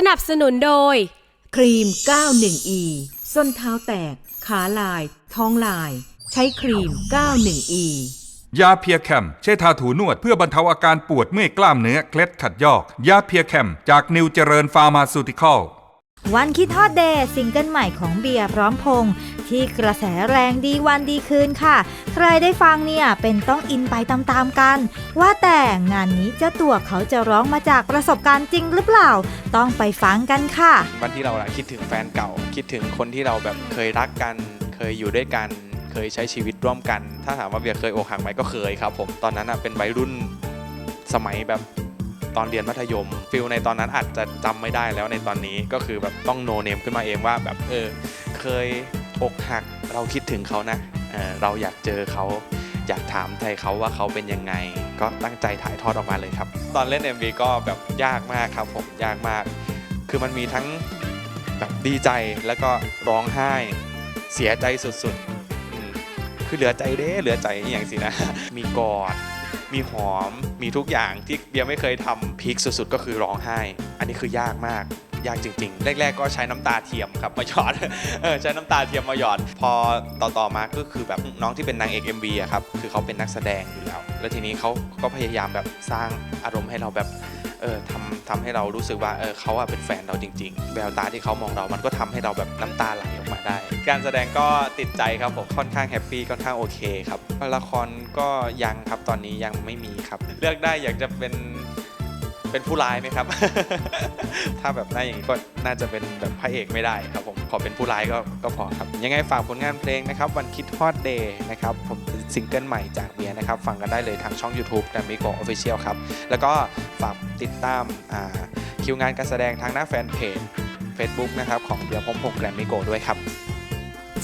สนับสนุนโดย ครีม 91E ส้นเท้าแตก ขาลาย ท้องลาย ใช้ครีม 91E ยาเพียแคมใช้ทาถูนวดเพื่อบรรเทาอาการปวดเมื่อยกล้ามเนื้อเคล็ดขัดยอก ยาเพียแคมจากนิวเจริญฟาร์มาซูติคอล วันคิดทอดเดย์ซิงเกิลใหม่ของเบียร์พร้อมพงษ์ที่กระแสแรงดีวันดีคืนค่ะ ใครได้ฟังเนี่ยเป็นต้องอินไปตามๆกัน ว่าแต่งานนี้เจ้าตัวเขาจะร้องมาจากประสบการณ์จริงหรือเปล่า ต้องไปฟังกันค่ะ วันที่เราอะคิดถึงแฟนเก่า คิดถึงคนที่เราแบบเคยรักกัน เคยอยู่ด้วยกัน เคยใช้ชีวิตร่วมกัน ถ้าถามว่าเบียร์เคยอกหักไหมก็เคยครับ ผมตอนนั้นอะเป็นวัยรุ่นสมัยแบบ ตอนเรียนมัธยมฟิลในตอนนั้นอาจจะจำไม่ได้แล้วในตอนนี้ก็คือแบบต้องโนเนมขึ้นมาเองว่าแบบเออเคยอกหักเราคิดถึงเขานะเเราอยากเจอเขาอยากถามไทยเขาว่าเขาเป็นยังไง ก็ตั้งใจถ่ายทอดออกมาเลยครับ ตอนเล่น MV ก็แบบยากมากครับผมยากมาก คือมันมีทั้งแบบดีใจแล้วก็ร้องไห้ เสียใจสุดๆคือเหลือใจเด้เหลือใจอย่างสินะ มีกอด มีหอมมีทุกอย่างที่เบียร์ไม่เคยทำพีคสุดๆ ก็คือร้องไห้ อันนี้คือยากมาก ยากจริง ๆ แรก ๆ ก็ใช้น้ำตาเทียมครับมาหยอดเออใช้น้ำตาเทียมมาหยอด พอต่อๆมาก็คือแบบน้องที่เป็นนางเอก MV อะครับคือเขาเป็นนักแสดงอยู่แล้ว แล้วทีนี้เขาก็พยายามแบบสร้างอารมณ์ให้เราแบบเออทำทำให้เรารู้สึกว่าเออเขาอะเป็นแฟนเราจริง ๆ แววตาที่เขามองเรา มันก็ทำให้เราแบบน้ำตาไหลออกมาได้ การแสดงก็ติดใจครับผมค่อนข้างแฮปปี้ค่อนข้างโอเคครับละครก็ยังครับตอนนี้ยังไม่มีครับ เลือกได้อยากจะเป็น เป็นผู้ร้ายไหมครับ ถ้าแบบหน้าอย่างนี้ก็น่าจะเป็นแบบพระเอกไม่ได้ครับผม ขอเป็นผู้ร้ายก็ก็พอครับ ยังไงฝากผลงานเพลงนะครับ วันคิดฮอดเดย์นะครับ ผมซิงเกิลใหม่จากเบียนะครับ ฟังกันได้เลยทางช่อง YouTube แกรมมี่โกออฟฟิเชียลครับ แล้วก็ฝากติดตามคิวงานการแสดงทางหน้าแฟนเพจ Facebook นะครับของเบียพงพงแกรมมี่โกด้วยครับ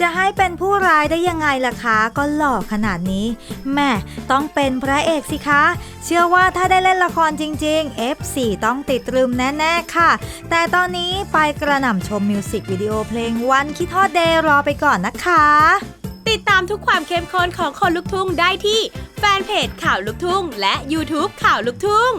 จะให้เป็นผู้ร้ายได้ยังไงล่ะคะ ก็หล่อขนาดนี้แม่ต้องเป็นพระเอกสิคะ เชื่อว่าถ้าได้เล่นละครจริง ๆ F4 ต้องติดตรึมแน่ ๆ ค่ะ แต่ตอนนี้ไปกระหน่ำชมมิวสิกวิดีโอเพลงวันคิดทอดเดย์รอไปก่อนนะคะ ติดตามทุกความเข้มข้นของคนลุกทุ่งได้ที่แฟนเพจข่าวลุกทุ่ง และ YouTube ข่าวลุกทุ่ง